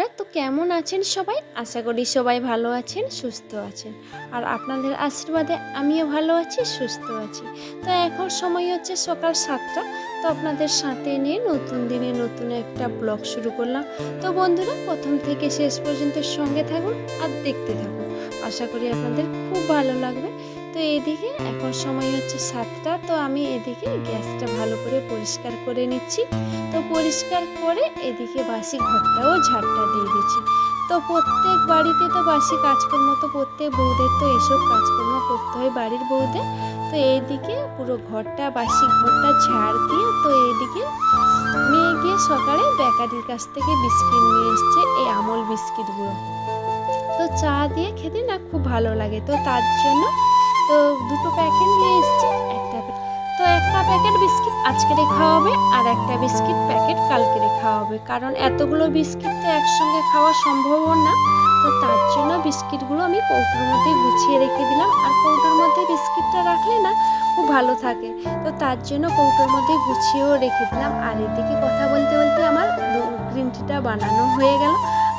বন্ধুরা তো কেমন আছেন সবাই? আশা করি সবাই ভালো আছেন, সুস্থ আছেন। আর আপনাদের আশীর্বাদে আমিও ভালো আছি, সুস্থ আছি। তো এখন সময় হচ্ছে সকাল সাতটা। তো আপনাদের সাথে নিয়ে নতুন দিনে নতুন একটা ব্লগ শুরু করলাম। তো বন্ধুরা, প্রথম থেকে শেষ পর্যন্ত সঙ্গে থাকুন আর দেখতে থাকুন। আশা করি আপনাদের খুব ভালো লাগবে। তো এদিকে এখন সময় হচ্ছে সাতটা, তো আমি এদিকে গ্যাসটা ভালো করে পরিষ্কার করে নিচ্ছি। তো পরিষ্কার করে এদিকে বাসি ঘরটাও ঝাড়টা দিয়ে দিচ্ছি। তো প্রত্যেক বাড়িতে তো বাসি কাজকর্ম তো প্রত্যেক বউদের তো এসব কাজকর্ম করতে হয় বাড়ির বউদের। তো এইদিকে পুরো ঘরটা, বাসি ঘরটা ঝাড় দিয়ে তো এইদিকে নিয়ে গিয়ে সকালে বেকারির কাছ থেকে বিস্কিট নিয়ে এসছে এই আমল বিস্কিটগুলো। তো চা দিয়ে খেতে না খুব ভালো লাগে। তো তার জন্য তো দুটো প্যাকেট নিয়ে এসছে, একটা তো একটা প্যাকেট বিস্কিট আজকে রেখা হবে আর একটা বিস্কিট প্যাকেট কালকে রেখা হবে কারণ এতগুলো বিস্কিট তো একসঙ্গে খাওয়া সম্ভব না, তো তার জন্য বিস্কিটগুলো আমি কৌটোর মধ্যে গুছিয়ে রেখে দিলাম। আর কৌটোর মধ্যে বিস্কিটটা রাখলে না খুব ভালো থাকে, তো তার জন্য কৌটোর মধ্যে গুছিয়েও রেখে দিলাম। আর এদিকে কথা বলতে বলতে আমার গ্রিন টিটা বানানো হয়ে গেল।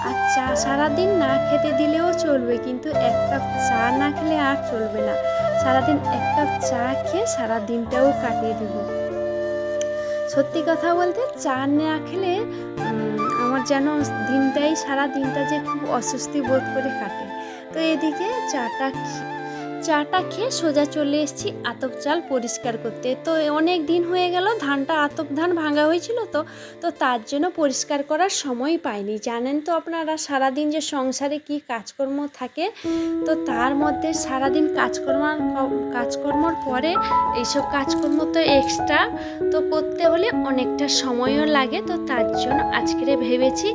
আর চা সারাদিন না খেতে দিলেও চলবে, কিন্তু এক কাপ চা না খেলে আর চলবে না। সারাদিন এক কাপ চা খেয়ে সারা দিনটাও কাটিয়ে দেব। সত্যি কথা বলতে চা না খেলে আমার যেন দিনটাই সারা দিনটা যে খুব অস্বস্তি বোধ করে কাটে। তো এদিকে চাটা চাটা খেয়ে সোজা চলে এসেছি, আতপ চাল পরিষ্কার করতে। তো অনেক দিন হয়ে গেল, ধানটা, আতপ ধান ভাঙা হয়েছিল তো তো তার জন্য পরিষ্কার করার সময় পাইনি। জানেন তো আপনারা সারাদিন যে সংসারে কি কাজকর্ম থাকে, তো তার মধ্যে সারাদিন কাজকর্ম, কাজকর্মর পরে এইসব কাজকর্ম তো এক্সট্রা তো করতে হলে অনেকটা সময়ও লাগে। তো তার জন্য আজকেরে ভেবেছি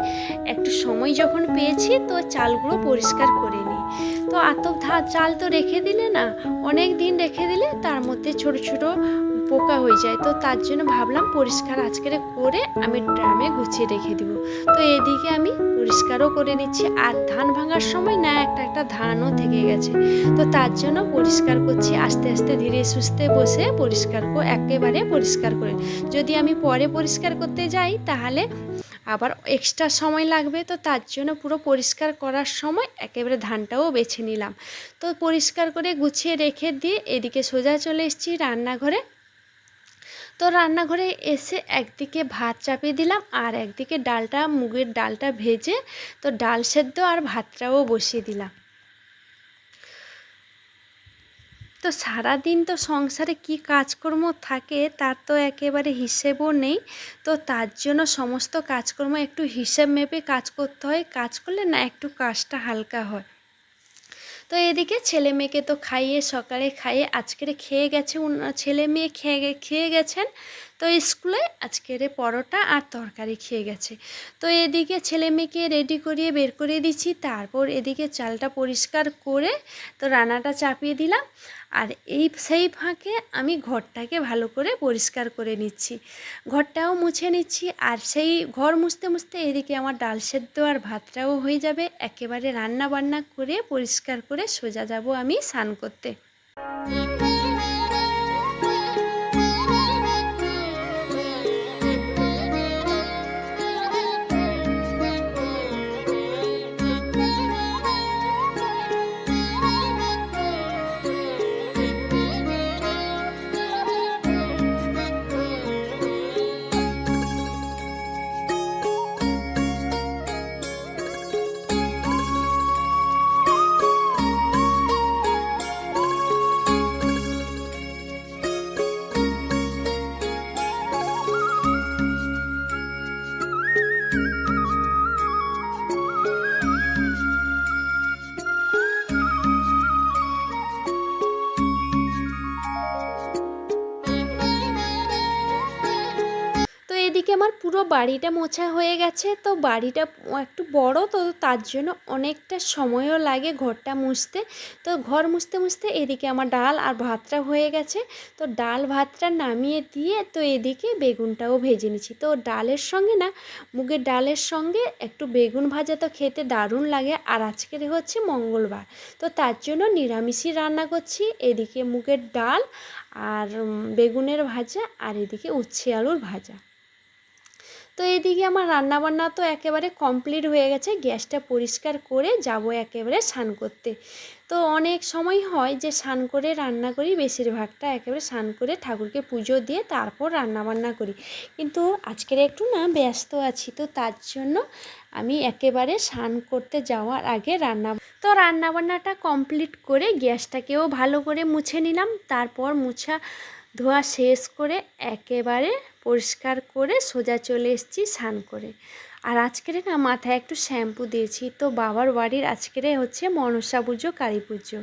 একটু সময় যখন পেয়েছি, তো চালগুলো পরিষ্কার করে নিই। তো আতপ চাল তো রেখে দিলে না, অনেক দিন রেখে দিলে তার মধ্যে ছোট ছোট পোকা হয়ে যায়। তো তার জন্য ভাবলাম পরিষ্কার আজকের করে আমি ড্রামে গুছিয়ে রেখে দিব। তো এদিকে আমি পরিষ্কারও করে নিচ্ছি। আর ধান ভাঙার সময় না, একটা একটা ধানও থেকে গেছে। তো তার জন্য পরিষ্কার করছি। আস্তে আস্তে ধীরে সুস্থে বসে পরিষ্কার করে একেবারে পরিষ্কার করে। যদি আমি পরে পরিষ্কার করতে যাই, তাহলে আবার এক্সট্রা সময় লাগবে, তো তার জন্য পুরো পরিষ্কার করার সময় একেবারে ধানটাও বেছে নিলাম। তো পরিষ্কার করে গুছিয়ে রেখে দিয়ে এদিকে সোজা চলে এসেছি রান্নাঘরে। তো রান্নাঘরে এসে একদিকে ভাত চাপিয়ে দিলাম আর একদিকে ডালটা, মুগের ডালটা ভেজে তো ডাল সেদ্ধ আর ভাতটাও বসিয়ে দিলাম। তো সারাদিন তো সংসারে কি কাজকর্ম থাকে তার তো একেবারে হিসেবও নেই। তো তার জন্য সমস্ত কাজকর্ম একটু হিসেব মেপে কাজ করতে হয়। কাজ করলে না একটু কাজটা হালকা হয়। তো এদিকে ছেলে মেয়েকে তো খাইয়ে সকালে খাইয়ে আজকের খেয়ে গেছে। ছেলে মেয়ে খেয়ে খেয়ে গেছেন। তো স্কুলে আজকের পরোটা আর তরকারি খেয়ে গেছে। তো এদিকে ছেলে মেয়েকে রেডি করিয়ে বের করে দিচ্ছি, তারপর এদিকে চালটা পরিষ্কার করে তো রান্নাটা চাপিয়ে দিলাম। আর এই সেই ফাঁকে আমি ঘরটাকে ভালো করে পরিষ্কার করে নিচ্ছি। ঘরটাও মুছে নিচ্ছি আর সেই ঘর মুছতে মুছতে এদিকে আমার ডাল সেদ্ধ আর ভাতটাও হয়ে যাবে। একেবারে রান্না বান্না করে পরিষ্কার করে সোজা যাব আমি স্নান করতে। আমার পুরো বাড়িটা মোছা হয়ে গেছে, তো বাড়িটা একটু বড়, তো তার জন্য অনেকটা সময়ও লাগে ঘরটা মুছতে। তো ঘর মুছতে মুছতে এদিকে আমার ডাল আর ভাতটা হয়ে গেছে। তো ডাল ভাতটা নামিয়ে দিয়ে তো এদিকে বেগুনটাও ভেজে নিচ্ছি। তো ডালের সঙ্গে না, মুগের ডালের সঙ্গে একটু বেগুন ভাজা তো খেতে দারুণ লাগে, আর আজকের হচ্ছে মঙ্গলবার। তো তার জন্য নিরামিষই রান্না করছি, এদিকে মুগের ডাল আর বেগুনের ভাজা আর এদিকে উচ্ছে আলুর ভাজা। তো এদিকে আমার রান্নাবান্না তো একেবারে কমপ্লিট হয়ে গেছে, গ্যাসটা পরিষ্কার করে যাব একেবারে স্নান করতে। তো অনেক সময় হয় যে স্নান করে রান্না করি, বেশিরভাগটা একেবারে স্নান করে ঠাকুরকে পুজো দিয়ে তারপর রান্না বান্না করি। কিন্তু আজকের একটু না ব্যস্ত আছি, তো তার জন্য আমি একেবারে স্নান করতে যাওয়ার আগে রান্না তো রান্নাবান্নাটা কমপ্লিট করে গ্যাসটাকেও ভালো করে মুছে নিলাম, তারপর মুছা ধোয়া শেষ করে একেবারে পরিষ্কার করে সোজা চলে এসেছি স্নান করে। আর আজকের না মাথায় একটু শ্যাম্পু দিয়েছি। তো বাবার বাড়ির আজকেরে হচ্ছে মনসা পুজো, কালী পুজো।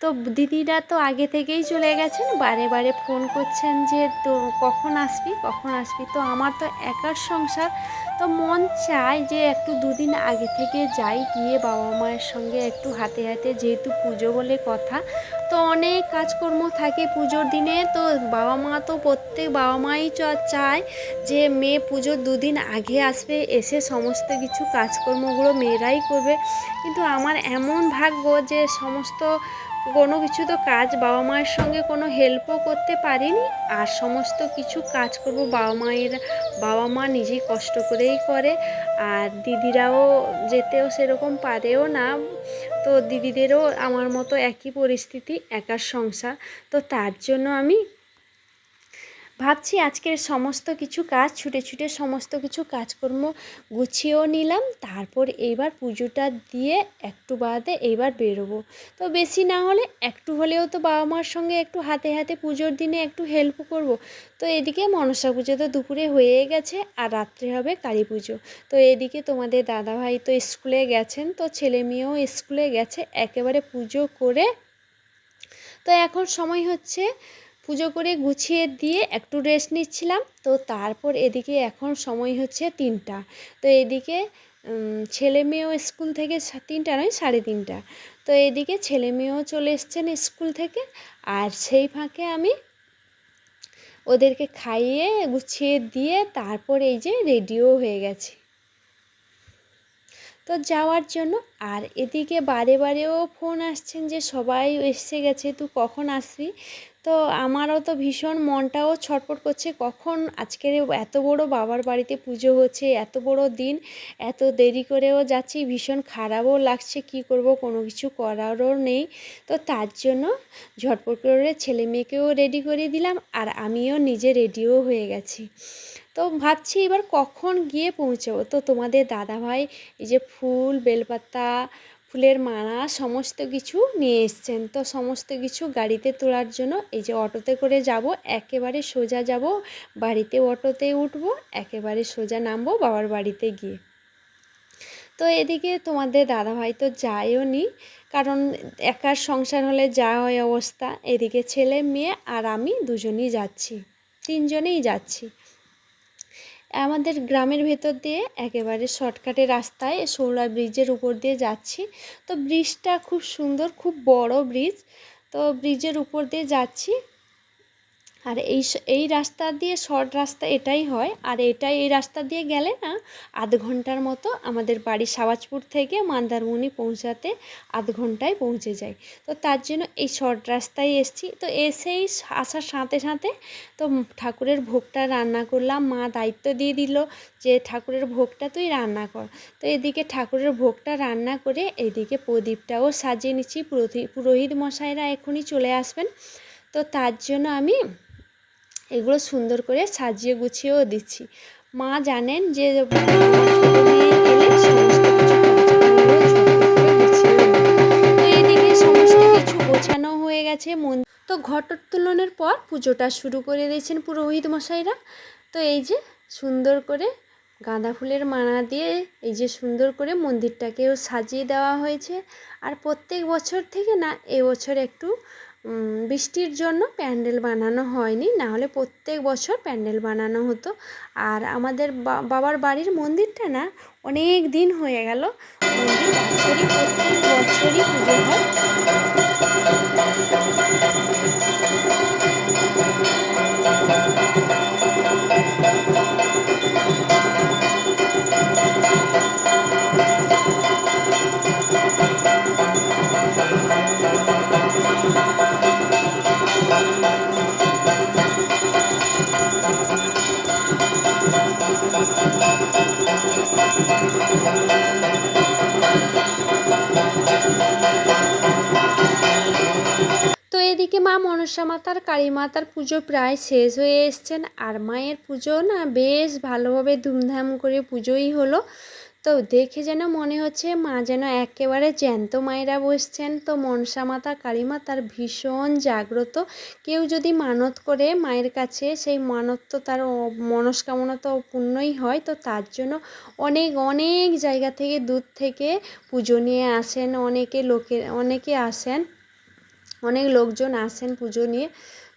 তো দিদিরা তো আগে থেকেই চলে গেছেন, বারে বারে ফোন করছেন যে, তো কখন আসবি? কখন আসবি? তো আমার তো একার সংসার তো মন চায় যে একটু দুদিন আগে থেকে যাই গিয়ে বাবা মায়ের সঙ্গে একটু হাতে হাতে, যেহেতু পুজো বলে কথা। তো অনেক কাজকর্ম থাকে পুজোর দিনে, তো বাবা মা তো প্রত্যেক, বাবা মাই চায় যে মেয়ে পুজোর দুদিন আগে আসবে, এসে সমস্ত কিছু কাজকর্মগুলো মেয়েরাই করবে। কিন্তু আমার এমন ভাগ্য যে সমস্ত কোনো কিছু তো কাজ বাবা মায়ের সঙ্গে কোনো হেল্পও করতে পারিনি। আর সমস্ত কিছু কাজ করব বাবা মায়ের, বাবা মা নিজেই কষ্ট করেই করে। আর দিদিরাও যেতেও সেরকম পারেও না। তো দিদিদেরও আমার মতো একই পরিস্থিতি, একার সংসার। তো তার জন্য আমি ভাবছি আজকের সমস্ত কিছু কাজ, ছুটে ছুটে সমস্ত কিছু কাজকর্ম গুছিয়েও নিলাম। তারপর এইবার পুজোটা দিয়ে একটু বাদে এইবার বেরোবো। তো বেশি না হলে একটু হলেও তো বাবা মার সঙ্গে একটু হাতে হাতে পুজোর দিনে একটু হেল্প করব। তো এদিকে মনসা পুজো তো দুপুরে হয়ে গেছে আর রাত্রে হবে কালী পুজো। তো এদিকে তোমাদের দাদাভাই তো স্কুলে গেছেন, তো ছেলে মেয়েও স্কুলে গেছে, একেবারে পুজো করে। তো এখন সময় হচ্ছে পুজো করে গুছিয়ে দিয়ে একটু রেস্ট নিচ্ছিলাম। তো তারপর এদিকে এখন সময় হচ্ছে তিনটা। তো এদিকে ছেলে মেয়েও স্কুল থেকে তিনটা নয়, সাড়ে তিনটা। তো এদিকে ছেলে মেয়েও চলে এসছেন স্কুল থেকে। আর সেই ফাঁকে আমি ওদেরকে খাইয়ে, গুছিয়ে দিয়ে তারপর এই যে রেডিও হয়ে গেছে। তো যাওয়ার জন্য, আর এদিকে বারে বারেও ফোন আসছেন যে সবাই এসে গেছে, তুই কখন আসবি? তো আমারও তো ভীষণ মনটাও ছটপট করছে, কখন আজকের এত বড় বাবার বাড়িতে পুজো হচ্ছে, এত বড় দিন, এত দেরি করেও যাচ্ছি, ভীষণ খারাপও লাগছে, কি করব, কোনো কিছু করারও নেই। তো তার জন্য ঝটপট করে ছেলে মেয়েকেও রেডি করে দিলাম, আর আমিও নিজে রেডিও হয়ে গেছি। তো ভাবছি এবার কখন গিয়ে পৌঁছাবো? তো তোমাদের দাদাভাই এই যে ফুল, বেলপাতা ফুলের মালা, সমস্ত কিছু নিয়ে এসছেন। তো সমস্ত কিছু গাড়িতে তোলার জন্য এই যে অটোতে করে যাব, একেবারে সোজা যাব, বাড়িতে অটোতে উঠবো, একেবারে সোজা নামবো বাবার বাড়িতে গিয়ে। তো এদিকে তোমাদের দাদাভাই তো যায়ও নি, কারণ একার সংসার হলে যা হয় অবস্থা। এদিকে ছেলে, মেয়ে আর আমি দুজনেই যাচ্ছি, তিনজনেই যাচ্ছি। আমাদের গ্রামের ভেতর দিয়ে একেবারে শর্টকাটে রাস্তায় সোলার ব্রিজের উপর দিয়ে যাচ্ছি। তো ব্রিজটা খুব সুন্দর, খুব বড় ব্রিজ। তো ব্রিজের উপর দিয়ে যাচ্ছি। আর এই এই রাস্তা দিয়ে শর্ট রাস্তা এটাই হয়। আর এটাই, এই রাস্তা দিয়ে গেলে না, আধ ঘণ্টার মতো আমাদের বাড়ি সাবাজপুর থেকে মান্দারমণি পৌঁছাতে আধ ঘন্টায় পৌঁছে যায়। তো তার জন্য এই শর্ট রাস্তায় এসছি। তো এসেই আসার সাথে সাথে তো ঠাকুরের ভোগটা রান্না করলাম। মা দায়িত্ব দিয়ে দিল যে, ঠাকুরের ভোগটা তুই রান্না কর। তো এদিকে ঠাকুরের ভোগটা রান্না করে এদিকে প্রদীপটাও সাজিয়ে নিচ্ছি। পুরোহিত মশাইরা এখনই চলে আসবেন। তো তার জন্য আমি এগুলো সুন্দর করে সাজিয়ে গুছিয়েও দিচ্ছি। মা জানেন যে গোছানো হয়ে গেছে মন তো পর পুজোটা শুরু করে দিয়েছেন পুরোহিত মশাইরা। তো এই যে সুন্দর করে গাঁদা ফুলের মালা দিয়ে এই যে সুন্দর করে মন্দিরটাকেও সাজিয়ে দেওয়া হয়েছে। আর প্রত্যেক বছর থেকে না এবছর একটু বৃষ্টির জন্য প্যান্ডেল বানানো হয়নি, নাহলে প্রত্যেক বছর প্যান্ডেল বানানো হতো। আর আমাদের বাবার বাড়ির মন্দিরটা না অনেক দিন হয়ে গেল মন্দির প্রত্যেক বছরই পুজো হয়। মনসা মাতার, কালী মাতার পুজো প্রায় শেষ হয়ে এসছেন আর মায়ের পুজো না বেশ ভালোভাবে ধুমধাম করে পুজোই হলো। তো দেখে যেন মনে হচ্ছে মা যেন একেবারে জ্যান্ত মায়েরা বসছেন। তো মনসা মাতা, কালী মাতার ভীষণ জাগ্রত। কেউ যদি মানত করে মায়ের কাছে, সেই মানত তো তার মনস্কামনা তো পূর্ণই হয়। তো তার জন্য অনেক অনেক জায়গা থেকে দূর থেকে পুজো নিয়ে আসেন, অনেকে লোকে, অনেকে আসেন। অনেক লোকজন আসেন পুজো নিয়ে।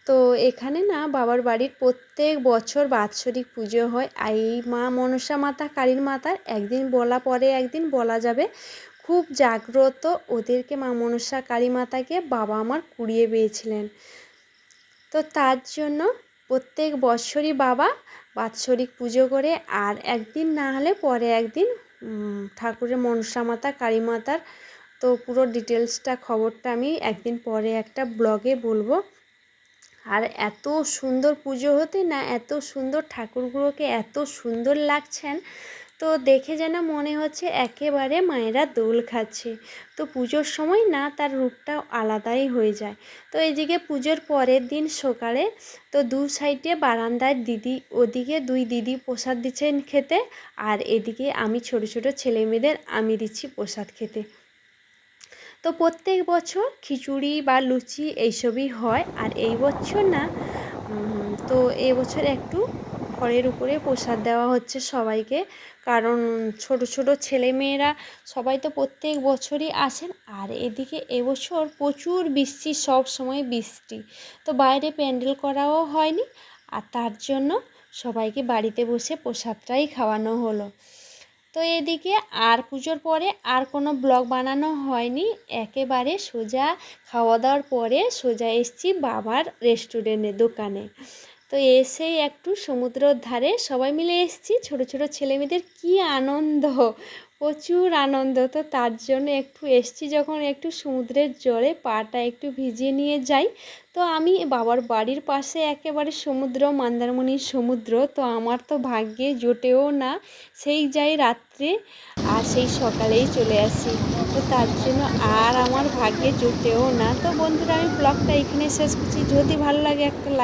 তো এখানে না বাবার বাড়ির প্রত্যেক বছর বাৎসরিক পুজো হয়। এই মা মনসা মাতা, কালীর মাতার একদিন বলা পরে একদিন বলা যাবে। খুব জাগ্রত ওদেরকে মা মনসা, কালী মাতাকে বাবা আমার কুড়িয়ে পেয়েছিলেন। তো তার জন্য প্রত্যেক বছরই বাবা বাৎসরিক পুজো করে। আর একদিন না হলে পরে একদিন ঠাকুরের মনসা মাতা, কালী মাতার তো পুরো ডিটেলসটা, খবরটা আমি একদিন পরে একটা ব্লগে বলব। আর এত সুন্দর পুজো হতে না, এত সুন্দর ঠাকুরগুলোকে এত সুন্দর লাগছেন, তো দেখে যেন মনে হচ্ছে একেবারে মায়েরা দোল খাচ্ছে। তো পুজোর সময় না, তার রূপটা আলাদাই হয়ে যায়। তো এইদিকে পুজোর পরের দিন সকালে, তো দু সাইডে বারান্দায় দিদি, ওদিকে দুই দিদি প্রসাদ দিচ্ছেন খেতে, আর এদিকে আমি ছোট ছোট ছেলে মেয়েদের আমি দিচ্ছি প্রসাদ খেতে। তো প্রত্যেক বছর খিচুড়ি বা লুচি এইসবই হয়, আর এই বছর না তো এই বছর একটু খড়ের উপরে প্রসাদ দেওয়া হচ্ছে সবাইকে। কারণ ছোট ছোট ছেলে মেয়েরা সবাই তো প্রত্যেক বছরই আসেন, আর এদিকে এবছর প্রচুর বৃষ্টি, সব সময় বৃষ্টি। তো বাইরে প্যান্ডেল করাও হয়নি, আর তার জন্য সবাইকে বাড়িতে বসে প্রসাদটাই খাওয়ানো হলো। তো এদিকে আর পুজোর পরে আর কোনো ব্লগ বানানো হয়নি। একেবারে সোজা খাওয়া দাওয়ার পরে সোজা এসছি বাবার রেস্টুরেন্টে দোকানে। তো এসেই একটু সমুদ্রর ধারে সবাই মিলে এসছি। ছোট ছোট ছেলেমেয়েদের কি আনন্দ, প্রচুর আনন্দ। তো তার জন্য একটু এসছি যখন একটু সমুদ্রের জলে পাটা একটু ভিজিয়ে নিয়ে যাই। তো আমি বাবার বাড়ির পাশে একেবারে সমুদ্র, মন্দারমণির সমুদ্র। তো আমার তো ভাগ্যে জোটেও না। সেই যাই রাত্রে আর সেই সকালেই চলে আসি। তো তার জন্য আর আমার ভাগ্যে জোটেও না। তো বন্ধুরা, আমি ব্লগটা এখানে শেষ করছি। যদি ভালো লাগে একটা লাইক